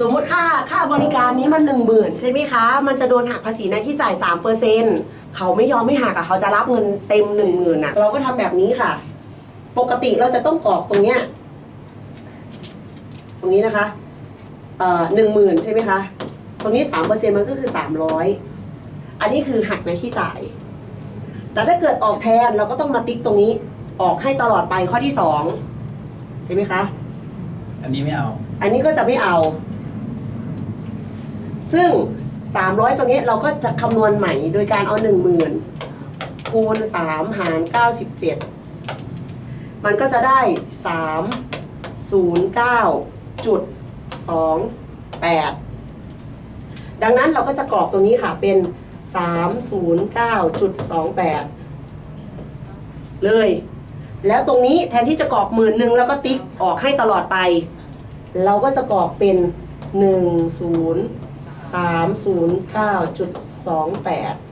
สมมติค่าค่าบริการนี้มันหนึ่งหมื่นใช่ไหมคะ มันจะโดนหักภาษีในที่จ่ายสามเปอร์เซ็นเขาไม่ยอมไม่หักอะเขาจะรับเงินเต็มหนึ่งหมื่นอะเราก็ทำแบบนี้ค่ะ ปกติเราจะต้องกรอกตรงเนี้ยตรงนี้นะคะเอ่อหนึ่งหมื่นใช่ไหมคะตรงนี้สามเปอร์เซ็นมันก็คือสามร้อยอันนี้คือหักในที่จ่าย แต่ถ้าเกิดออกแทนเราก็ต้องมาติ๊กตรงนี้ ออกให้ตลอดไปข้อที่สองใช่ไหมคะ อันนี้ไม่เอา อันนี้ก็จะไม่เอา ซึ่ง 300 ตัวนี้เราก็จะคำนวณใหม่โดยการเอา 10,000 คูณ 3 หาร 97 มันก็จะได้ 309จุด28 ดังนั้นเราก็จะกรอกตรงนี้ค่ะเป็น 309จุด28 เลย แล้วตรงนี้แทนที่จะกรอกหมื่นหนึ่งแล้วก็ติ๊กออกให้ตลอดไป เราก็จะกรอกเป็นหนึ่ 309.28